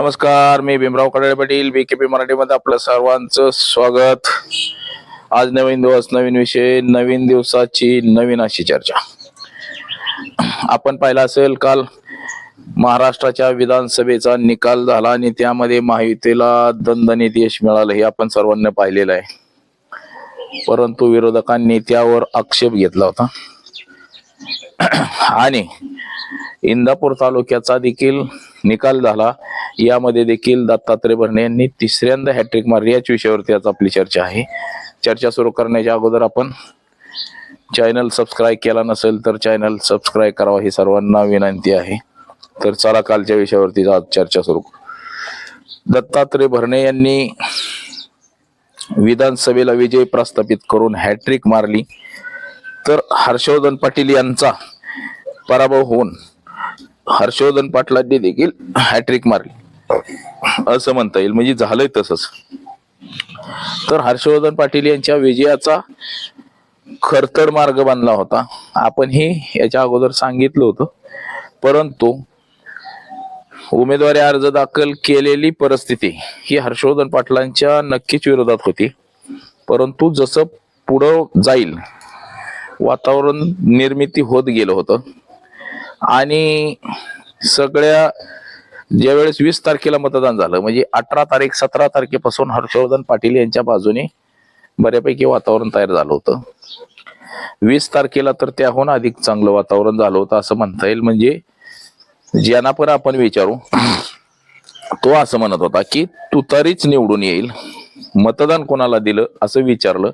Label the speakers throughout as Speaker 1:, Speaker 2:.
Speaker 1: नमस्कार मी भीमराव कडाळे पाटील बीकेपी मराठीमध्ये आपलं सर्वांचं स्वागत. आज नवीन दिवस नवीन विषय नवीन दिवसाची नवीन अशी चर्चा. आपण पाहिलं असेल काल महाराष्ट्राच्या विधानसभेचा निकाल झाला आणि त्यामध्ये महायुतीला दणदणीत यश मिळालं हे आपण सर्वांनी पाहिलेलं आहे. परंतु विरोधकांनी त्यावर आक्षेप घेतला होता. आणि इंदापूर तालुक्याचा देखील निकाल झाला. यामध्ये देखील दत्तात्रय भरणे यांनी तिसऱ्यांदा हॅट्रिक मारली. याच विषयावरती आज आपली चर्चा आहे. चर्चा सुरू करण्याच्या अगोदर आपण चॅनल सबस्क्राईब केला नसेल तर चॅनल सबस्क्राईब करावा ही सर्वांना विनंती आहे. तर चला कालच्या विषयावरती आज चर्चा सुरू दत्तात्रय भरणे यांनी विधानसभेला विजय प्रस्थापित करून हॅट्रिक मारली. तर हर्षवर्धन पाटील यांचा पराभव होऊन हर्षवर्धन पाटलांनी देखील हॅट्रिक मारली. असं म्हणता येईल. म्हणजे झालंय तसंच. तर हर्षवर्धन पाटील यांच्या विजयाचा खरतर मार्ग बांधला होता. आपण हे याच्या अगोदर सांगितलं होतं. परंतु उमेदवारी अर्ज दाखल केलेली परिस्थिती ही हर्षवर्धन पाटलांच्या नक्कीच विरोधात होती. परंतु जसं पुढं जाईल वातावरण निर्मिती होत गेलं होतं. आणि सगळ्या ज्यावेळेस वीस तारखेला मतदान झालं म्हणजे अठरा तारीख सतरा तारखेपासून हर्षवर्धन पाटील यांच्या बाजूने बऱ्यापैकी वातावरण तयार झालं होतं. वीस तारखेला तर त्याहून अधिक चांगलं वातावरण झालं होतं असं म्हणता येईल. म्हणजे ज्यांना पण आपण विचारू तो असं म्हणत होता की तुतारीच निवडून येईल. मतदान कोणाला दिलं असं विचारलं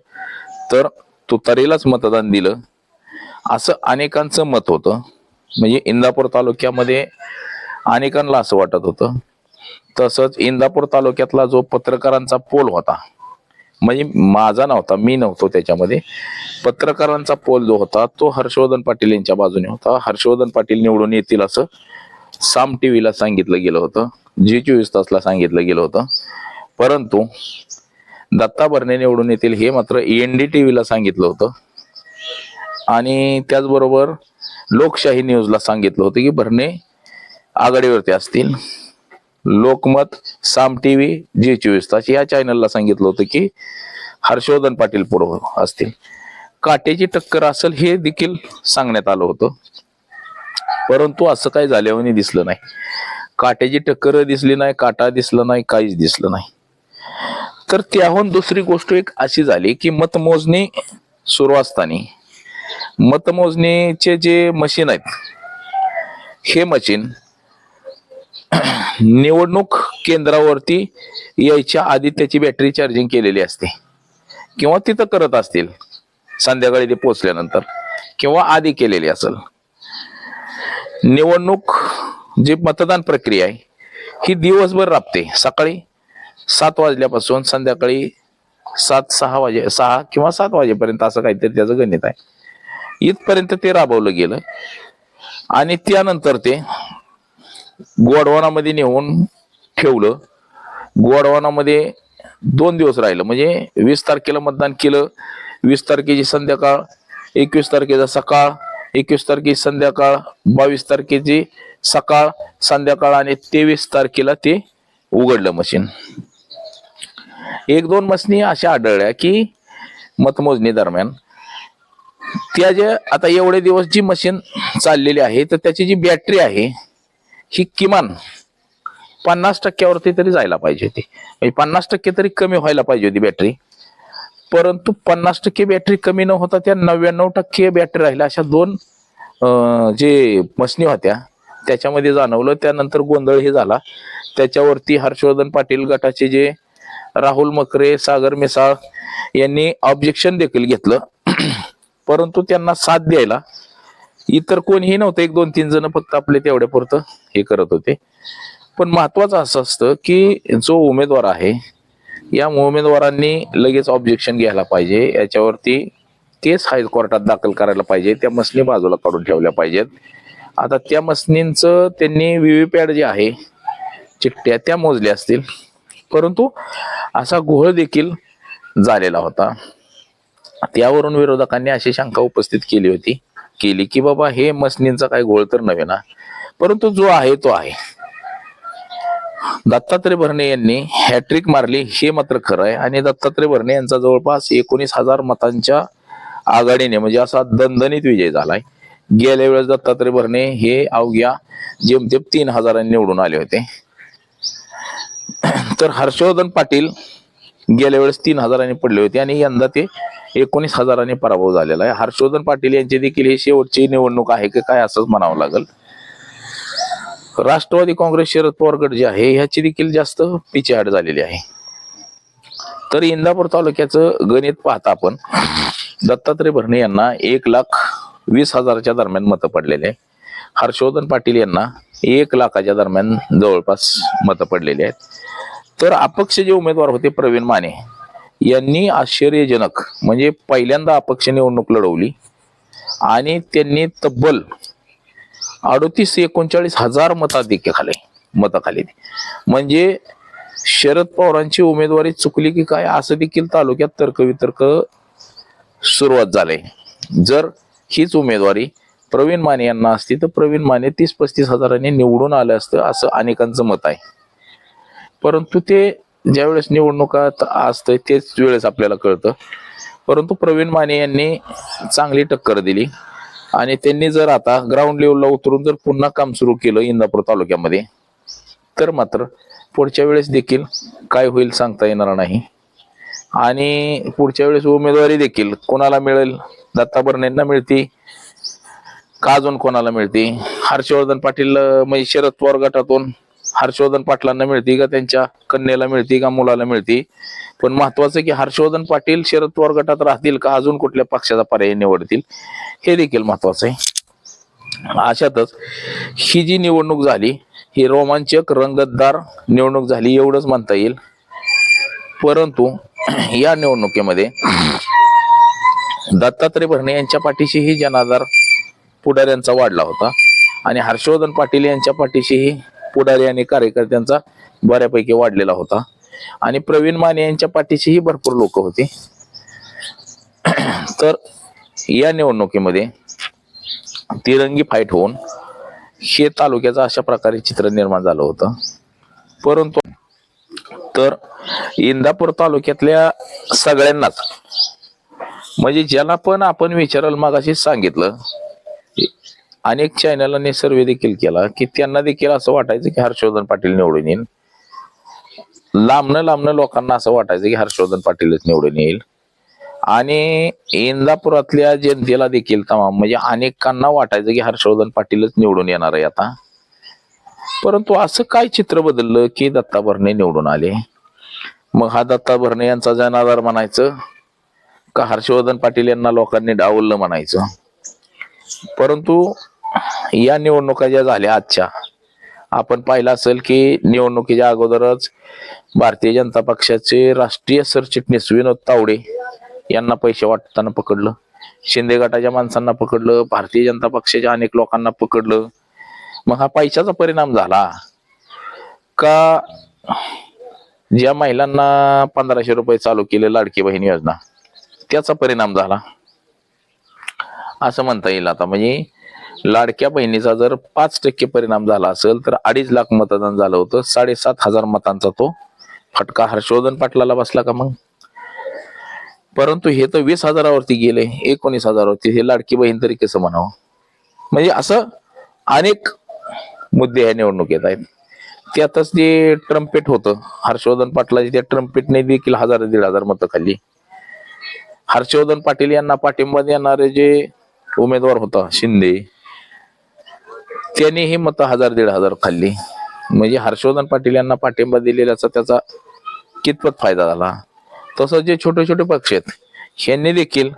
Speaker 1: तर तुतारीलाच मतदान दिलं असं अनेकांचं मत होतं. म्हणजे इंदापूर तालुक्यामध्ये अनेकांना असं वाटत होतं. तसंच इंदापूर तालुक्यातला जो पत्रकारांचा पोल होता म्हणजे माझा नव्हता मी नव्हतो त्याच्यामध्ये. पत्रकारांचा पोल जो होता तो हर्षवर्धन पाटील यांच्या बाजूने होता. हर्षवर्धन पाटील निवडून येतील असं साम टीव्हीला सांगितलं गेलं होतं जी चोवीस तासला सांगितलं गेलं होतं. परंतु दत्ता भरणे निवडून येतील हे मात्र एन डी टीव्हीला सांगितलं होतं. आणि त्याचबरोबर लोकशाही न्यूजला सांगितलं होतं की भरणे आघाडीवरती असतील. लोकमत साम टीव्ही जी चोवीस तास या चॅनलला सांगितलं होतं की हर्षवर्धन पाटील पुढं असतील. काटेची टक्कर असेल हे देखील सांगण्यात आलं होतं. परंतु असं काही झाल्यावर दिसलं नाही. काट्याची टक्कर दिसली नाही काटा दिसला नाही काहीच दिसलं नाही. तर त्याहून दुसरी गोष्ट एक अशी झाली की मतमोजणी सुरू असताना मतमोजणीचे जे मशीन आहेत हे मशीन निवडणूक केंद्रावरती यायच्या आधी त्याची बॅटरी चार्जिंग केलेली असते. किंवा तिथं करत असतील संध्याकाळी ते पोचल्यानंतर किंवा आधी केलेली असेल. निवडणूक जी मतदान प्रक्रिया आहे ही दिवसभर राबते. सकाळी सात वाजल्यापासून संध्याकाळी सात सहा वाजे सहा किंवा सात वाजेपर्यंत असं काहीतरी त्याचं गणित आहे. इथपर्यंत ते राबवलं गेलं. आणि त्यानंतर ते गोडवानामध्ये नेऊन ठेवलं. गोडवानामध्ये दोन दिवस राहिलं. म्हणजे वीस तारखेला मतदान केलं. वीस तारखेची संध्याकाळ एकवीस तारखेचा सकाळ एकवीस तारखेची संध्याकाळ बावीस तारखेची सकाळ संध्याकाळ आणि तेवीस तारखेला ते उघडलं मशीन एक दोन मशनी अशा आढळल्या की मतमोजणी दरम्यान त्या जे आता एवढे दिवस जी मशीन चाललेली आहे तर त्याची जी बॅटरी आहे ही किमान पन्नास टक्क्यावरती तरी जायला पाहिजे होती. म्हणजे पन्नास टक्के तरी कमी व्हायला पाहिजे होती बॅटरी परंतु पन्नास टक्के बॅटरी कमी न होता त्या नव्याण्णव टक्के बॅटरी राहिल्या. अशा दोन जे मशनी होत्या त्याच्यामध्ये जाणवलं. त्यानंतर गोंधळ हे झाला. त्याच्यावरती हर्षवर्धन पाटील गटाचे जे राहुल मकरे सागर मिसाळ यांनी ऑब्जेक्शन देखील घेतलं. परंतु त्यांना साथ द्यायला इतर कोणीही नव्हतं. एक दोन तीन जण फक्त आपले तेवढ्या पुरतं हे करत होते. पण महत्वाचं असं असतं की जो उमेदवार आहे या उमेदवारांनी लगेच ऑब्जेक्शन घ्यायला पाहिजे. याच्यावरती केस हायकोर्टात दाखल करायला पाहिजे. त्या मसनी बाजूला काढून ठेवल्या पाहिजेत. आता त्या मसनींचं त्यांनी व्हीव्हीपॅड जे आहे चिठ्ठ्या त्या मोजल्या असतील. परंतु असा घोळ देखील झालेला होता. त्यावरून विरोधकांनी अशी शंका उपस्थित केली होती केली की बाबा हे मसनींचा काही घोळ तर नव्हे ना? परंतु जो आहे तो आहे. दत्तात्रय भरणे यांनी हॅट्रिक मारली हे मात्र खरं आहे. आणि दत्तात्रय भरणे यांचा जवळपास एकोणीस हजार मतांच्या आघाडीने म्हणजे असा दणदणीत विजय झालाय. गेल्या वेळेस दत्तात्रय भरणे हे अवघ्या जेमतेम तीन हजारांनी निवडून आले होते. तर हर्षवर्धन पाटील गेल्या वेळेस तीन हजारांनी पडले होते आणि यंदा ते एकोणीस हजारांनी पराभव झालेला आहे. हर्षवर्धन पाटील यांची देखील ही शेवटची निवडणूक आहे की काय असंच म्हणावं लागेल. राष्ट्रवादी काँग्रेस शरद पवार गट जे आहे ह्याची देखील जास्त पिछेहाट झालेली आहे. तर इंदापूर तालुक्याचं गणित पाहता आपण. दत्तात्रय भरणे यांना एक लाख वीस हजाराच्या दरम्यान मतं पडलेले आहे हर्षवर्धन पाटील यांना एक लाखाच्या दरम्यान जवळपास मतं पडलेली आहेत. तर अपक्ष जे उमेदवार होते प्रवीण माने यांनी आश्चर्यजनक म्हणजे पहिल्यांदा अपक्ष निवडणूक लढवली आणि त्यांनी तब्बल अडतीस एकोणचाळीस हजार मताधिक्यखाले मताखाली. म्हणजे शरद पवारांची उमेदवारी चुकली की काय असं देखील तालुक्यात तर्कवितर्क सुरुवात झाले जर हीच उमेदवारी प्रवीण माने यांना असती तर प्रवीण माने तीस पस्तीस हजारांनी निवडून आलं असतं असं अनेकांचं मत आहे. परंतु ते ज्यावेळेस निवडणुकात असतं तेच वेळेस आपल्याला कळतं. परंतु प्रवीण माने यांनी चांगली टक्कर दिली. आणि त्यांनी जर आता ग्राउंड लेवलला उतरून जर पुन्हा काम सुरू केलं इंदापूर तालुक्यामध्ये तर मात्र पुढच्या वेळेस देखील काय होईल सांगता येणार नाही. आणि पुढच्या वेळेस उमेदवारी देखील कोणाला मिळेल? दत्ता बर्णेंना मिळते का अजून कोणाला मिळते? हर्षवर्धन पाटील म्हणजे शरद पवार गटातून हर्षवर्धन पाटलांना मिळते का त्यांच्या कन्याला मिळती का मुलाला मिळते? पण महत्वाचं की हर्षवर्धन पाटील शरद पवार गटात राहतील का अजून कुठल्या पक्षाचा पर्याय निवडतील? हे देखील महत्वाचं आहे. अशातच ही जी निवडणूक झाली ही रोमांचक रंगतदार निवडणूक झाली एवढंच म्हणता येईल. परंतु या निवडणुकीमध्ये दत्तात्रय भरणे यांच्या पाठीशीही जनाधार पुढाऱ्यांचा वाढला होता. आणि हर्षवर्धन पाटील यांच्या पाठीशीही पुढारी आणि कार्यकर्त्यांचा बऱ्यापैकी वाढलेला होता. आणि प्रवीण माने यांच्या पाठीशीही भरपूर लोक होते. तर या निवडणुकीमध्ये तिरंगी फाईट होऊन हे तालुक्याचं अशा प्रकारे चित्र निर्माण झालं होतं. परंतु तर इंदापूर तालुक्यातल्या सगळ्यांनाच म्हणजे ज्याला पण आपण विचाराल मागाशी सांगितलं अनेक चॅनलांनी सर्वे देखील केला की त्यांना देखील असं वाटायचं की हर्षवर्धन पाटील निवडून येईल. लांबणं लांबणं लोकांना असं वाटायचं की हर्षवर्धन पाटीलच निवडून येईल. आणि इंदापुरातल्या जनतेला देखील तमाम म्हणजे अनेकांना वाटायचं की हर्षवर्धन पाटीलच निवडून येणार आहे आता. परंतु असं काय चित्र बदललं की दत्ता भरणे निवडून आले? मग हा दत्ता भरणे यांचा जनाधार म्हणायचं का हर्षवर्धन पाटील यांना लोकांनी डावललं म्हणायचं? परंतु या निवडणुका ज्या झाल्या आजच्या आपण पाहिलं असेल की निवडणुकीच्या अगोदरच भारतीय जनता पक्षाचे राष्ट्रीय सरचिटणीस विनोद तावडे यांना पैसे वाटताना पकडलं. शिंदे गटाच्या माणसांना पकडलं भारतीय जनता पक्षाच्या अनेक लोकांना पकडलं. मग हा पैशाचा परिणाम झाला. का ज्या महिलांना पंधराशे रुपये चालू केले लाडकी बहीण योजना त्याचा परिणाम झाला? असं म्हणता येईल आता. म्हणजे लाडक्या बहिणीचा जर पाच टक्के परिणाम झाला असेल तर अडीच लाख मतदान झालं होतं. साडेसात हजार मतांचा तो फटका हर्षवर्धन पाटलाला बसला का मग? परंतु हे तर वीस हजारावरती गेले एकोणीस हजारावरती. हे लाडकी बहीण तरी कसं म्हणावं? म्हणजे असं अनेक मुद्दे ह्या निवडणुकीत आहेत. त्यातच जे ट्रम्पेट होतं हर्षवर्धन पाटलाची त्या ट्रम्पेटने देखील हजार दीड हजार मतं खाल्ली. हर्षवर्धन पाटील यांना पाठिंबा देणारे जे उमेदवार होता शिंदे त्यांनी ही मतं हजार दीड हजार खाल्ली. म्हणजे हर्षवर्धन पाटील यांना पाठिंबा दिलेल्याचा त्याचा कितपत फायदा झाला. तसंच जे छोटे छोटे पक्ष आहेत ह्यांनी देखील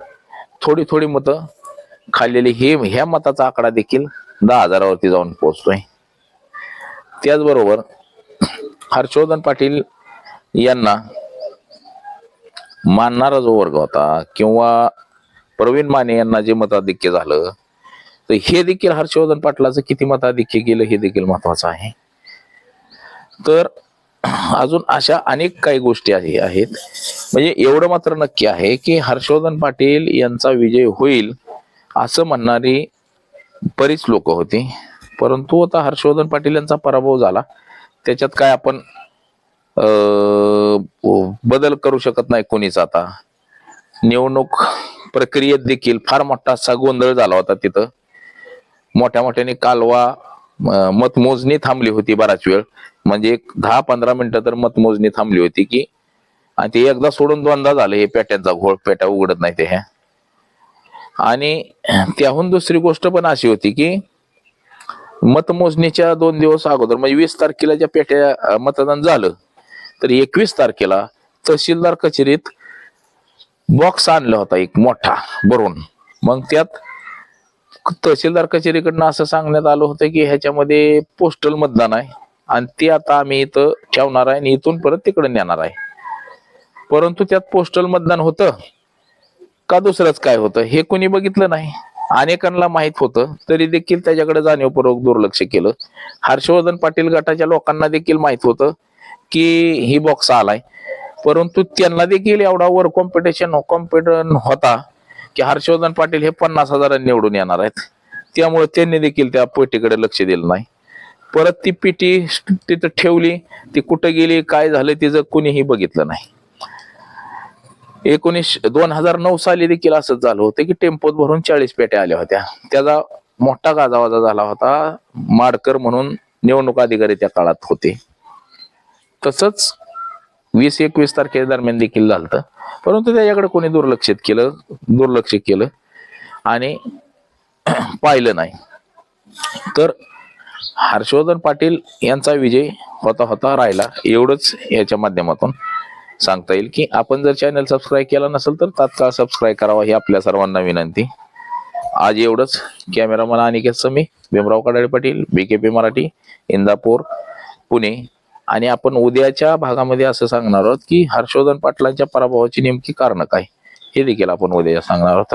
Speaker 1: थोडी थोडी मतं खाल्लेली. हे ह्या मताचा आकडा देखील दहा हजारावरती जाऊन पोहोचतोय. त्याचबरोबर हर्षवर्धन पाटील यांना मानणारा जो वर्ग होता किंवा प्रवीण माने यांना जे मताधिक्य झालं तर हे देखील हर्षवर्धन पाटलाचं किती मताधिक्य गेलं हे देखील महत्वाचं आहे. तर अजून अशा अनेक काही गोष्टी आहेत. म्हणजे एवढं मात्र नक्की आहे की हर्षवर्धन पाटील यांचा विजय होईल असं म्हणणारी बरीच लोक होती. परंतु आता हर्षवर्धन पाटील यांचा पराभव झाला. त्याच्यात काय आपण बदल करू शकत नाही कोणीच आता. निवडणूक प्रक्रियेत देखील फार मोठा असा गोंधळ झाला होता तिथं. मोठ्या मोठ्याने कालवा मतमोजणी थांबली होती बराच वेळ. म्हणजे एक दहा पंधरा मिनिटं तर मतमोजणी थांबली होती की आणि ते एकदा सोडून दोनदा झालं हे पेट्यांचा घोळ पेट्या उघडत नाही ते ह्या आणि त्याहून दुसरी गोष्ट पण अशी होती की मतमोजणीच्या दोन दिवस अगोदर म्हणजे वीस तारखेला ज्या पेट्या मतदान झालं तर एकवीस तारखेला तहसीलदार कचेरीत बॉक्स आणला होता एक मोठा भरून. मग त्यात तहसीलदार कचेरीकडनं असं सांगण्यात आलं होतं की ह्याच्यामध्ये पोस्टल मतदान आहे. आणि ते आता आम्ही इथं ठेवणार आहे आणि इथून परत तिकडे नेणार आहे. परंतु त्यात पोस्टल मतदान होतं. का दुसरंच काय होतं? हे कोणी बघितलं नाही. अनेकांना माहीत होतं. तरी देखील त्याच्याकडे जाणीवपूर्वक दुर्लक्ष केलं. हर्षवर्धन पाटील गटाच्या लोकांना देखील माहीत होतं की ही बॉक्स आलाय. परंतु त्यांना देखील एवढा वर कॉम्पिटिशन कॉम्पिटन होता. की हर्षवर्धन पाटील हे पन्नास हजारांनी निवडून येणार आहेत. त्यामुळे त्यांनी देखील त्या पेटीकडे लक्ष दिलं नाही. परत ती पेटी तिथं ठेवली ती कुठं गेली काय झालं तिचं कुणीही बघितलं नाही. एकोणीस दोन हजार नऊ साली देखील असंच झालं होतं की टेम्पोत भरून चाळीस पेट्या आल्या होत्या. त्याचा मोठा गाजावाजा झाला होता माडकर म्हणून निवडणूक अधिकारी त्या काळात होते. तसंच वीस एकवीस तारखे दरम्यान देखील झालं परंतु त्याच्याकडे कोणी दुर्लक्षित केलं दुर्लक्ष केलं आणि पाहिलं नाही. तर हर्षवर्धन पाटील यांचा विजय होता होता राहिला. एवढंच याच्या माध्यमातून सांगता येईल की आपण जर चॅनल सबस्क्राईब केला नसेल तर तात्काळ सबस्क्राईब करावा ही आपल्या सर्वांना विनंती. आज एवढंच. Cameraman Aniket Sami Bhimrao Kadale Patil BKP Marathi Indapur Pune. आणि आपण उद्याच्या भागामध्ये असं सांगणार आहोत की हर्षवर्धन पाटलांच्या पराभवाची नेमकी कारण काय? हे देखील आपण उद्या सांगणार आहोत